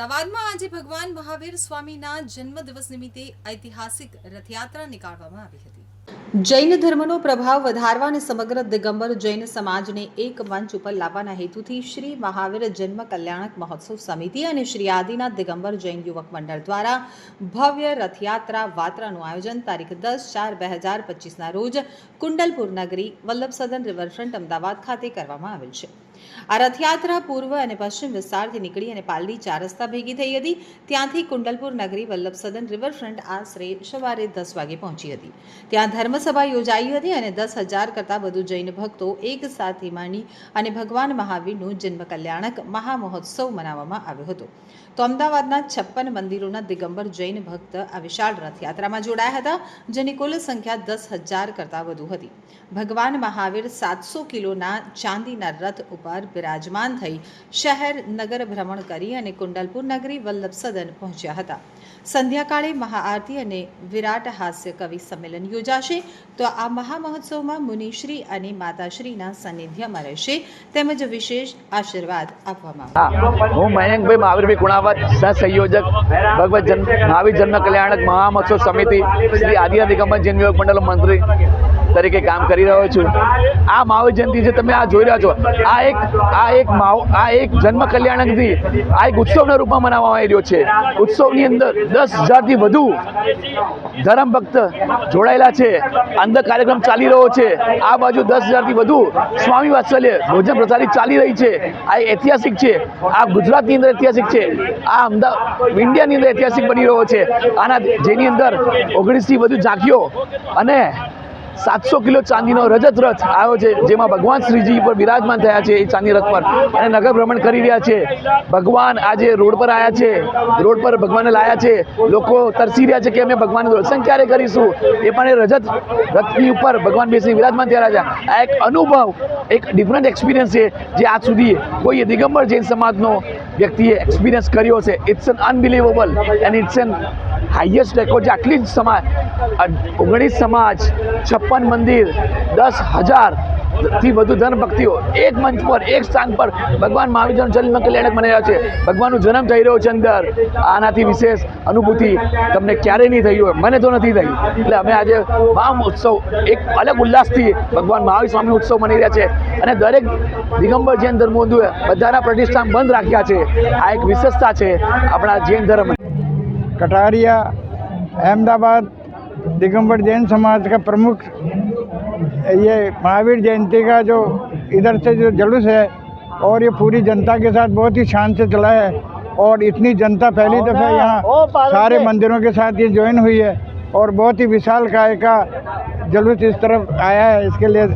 અમદાવાદમાં આજે ભગવાન મહાવીર સ્વામીના જન્મદિવસ નિમિત્તે ઐતિહાસિક રથયાત્રા નીકાળવામાં આવી હતી. જૈન ધર્મનો પ્રભાવ વધારવા અને સમગ્ર દિગંબર જૈન સમાજને એક મંચ ઉપર લાવવાના હેતુથી શ્રી મહાવીર જન્મ કલ્યાણક મહોત્સવ સમિતિ અને શ્રી આદિનાથ દિગંબર જૈન યુવક મંડળ દ્વારા ભવ્ય રથયાત્રા વાત્રાનું આયોજન તારીખ દસ ચાર બે હજાર પચીસના રોજ કુંડલપુર નગરી વલ્લભ સદન રિવરફ્રન્ટ અમદાવાદ ખાતે કરવામાં આવેલ છે. આ રથયાત્રા પૂર્વ અને પશ્ચિમ વિસ્તારથી નીકળી અને પાલડી ચાર રસ્તા ભેગી થઈ હતી. ત્યાંથી કુંડલપુર નગરી વલ્લભ રિવરફ્રન્ટ આશરે સવારે દસ વાગે પહોંચી હતી. ત્યાં ધર્મસભા યોજાઈ હતી અને દસ હજાર કરતાં વધુ જૈન ભક્તો એક સાથે માંડી અને ભગવાન મહાવીરનું જન્મ મહામહોત્સવ મનાવવામાં આવ્યો હતો. તો અમદાવાદના છપ્પન મંદિરોના દિગંબર જૈન ભક્ત આ વિશાળ રથયાત્રામાં જોડાયા હતા, જેની કુલ સંખ્યા દસ હજાર કરતાં વધુ હતી. ભગવાન મહાવીર સાતસો કિલોના ચાંદીના રથ ઉપર બિરાજમાન થઈ શહેર નગર ભ્રમણ કરી અને કુંડલપુર નગરી વલ્લભ સદન પહોંચ્યા હતા. સંધ્યાકાળે મહાઆરતી અને વિરાટ હાસ્ય કવિ સંમેલન યોજાશે. તો આ મહામહોત્સવમાં મુનિશ્રી અને માતાશ્રીના સાનિધ્યમાં રહેશે. તેમજ વિશેષ આશીર્વાદ આપવામાં હું મયંકભાઈ મહાવીરભાઈ ગુણાવત સહસંયોજક ભગવત જન્મ મહાવીર જન્મ કલ્યાણક મહામહોત્સવ સમિતિ, શ્રી આદિ નિગમન જૈન વિભાગ મંડળ મંત્રી તરીકે કામ કરી રહ્યો છું. આ મહાવીર જયંતિ જે તમે આ જોઈ રહ્યા છો, આ એક આ એક માવ, આ એક જન્મ કલ્યાણકથી આ એક ઉત્સવના રૂપમાં મનાવવામાં આવી રહ્યો છે. ઉત્સવની અંદર દસ હજારથી વધુ ધર્મ ભક્ત જોડાયેલા છે. અંદર કાર્યક્રમ ચાલી રહ્યો છે. આ બાજુ દસ હજારથી વધુ સ્વામી વાત્સલ્ય ભોજન પ્રસારિત ચાલી રહી છે. આ ઐતિહાસિક છે. આ ગુજરાતની અંદર ઐતિહાસિક છે. આ અમદાવાદ ઇન્ડિયાની અંદર ઐતિહાસિક બની રહ્યો છે. આના જેની અંદર ઓગણીસથી વધુ ઝાંખીઓ અને સાતસો કિલો ચાંદીનો રજત રથ આવ્યો છે, જેમાં ભગવાન શ્રીજી પર બિરાજમાન થયા છે એ ચાંદી રથ પર. અને નગર ભ્રમણ કરી રહ્યા છે. ભગવાન આજે રોડ પર આવ્યા છે. રોડ પર ભગવાનને લાયા છે. લોકો તરસી રહ્યા છે કે અમે ભગવાનનું દર્શન ક્યારે કરીશું? એ પણ એ રજત રથની ઉપર ભગવાન બેસી બિરાજમાન થયા છે. આ એક અનુભવ, એક ડિફરન્ટ એક્સપિરિયન્સ છે જે આજ સુધી કોઈ દિગંબર જૈન સમાજનો વ્યક્તિએ એક્સપિરિયન્સ કર્યો છે it's an unbelievable and it's an highest record છે આટલી જ સમાજ ઓગણીસ સમાજ, છપ્પન મંદિર, દસ હજારથી વધુ ધન ભક્તિઓ એક મંચ પર, એક સ્થાન પર ભગવાન મહાવીરનો જન્મ કલ્યાણક મનાઈ છે. ભગવાનનો જન્મ થઈ રહ્યો છે અંદર. આનાથી વિશેષ અનુભૂતિ તમને ક્યારેય નહીં થઈ હોય. મને તો નથી થઈ. એટલે અમે આજે મહા ઉત્સવ, એક અલગ ઉલ્લાસથી ભગવાન મહાવીર સ્વામી ઉત્સવ મનાઈ રહ્યા છે. અને દરેક દિગંબર જૈન ધર્મોએ બધાના પ્રતિષ્ઠાન બંધ રાખ્યા છે. આ એક વિશેષતા છે આપણા જૈન ધર્મ कटारिया अहमदाबाद दिगंबर जैन समाज का प्रमुख ये महावीर जयंती का जो इधर से जो जुलूस है और ये पूरी जनता के साथ बहुत ही शान से चला है और इतनी जनता पहली दफ़ा यहाँ सारे मंदिरों के साथ ये ज्वाइन हुई है और बहुत ही विशाल काय का जुलूस इस तरफ़ आया है इसके लिए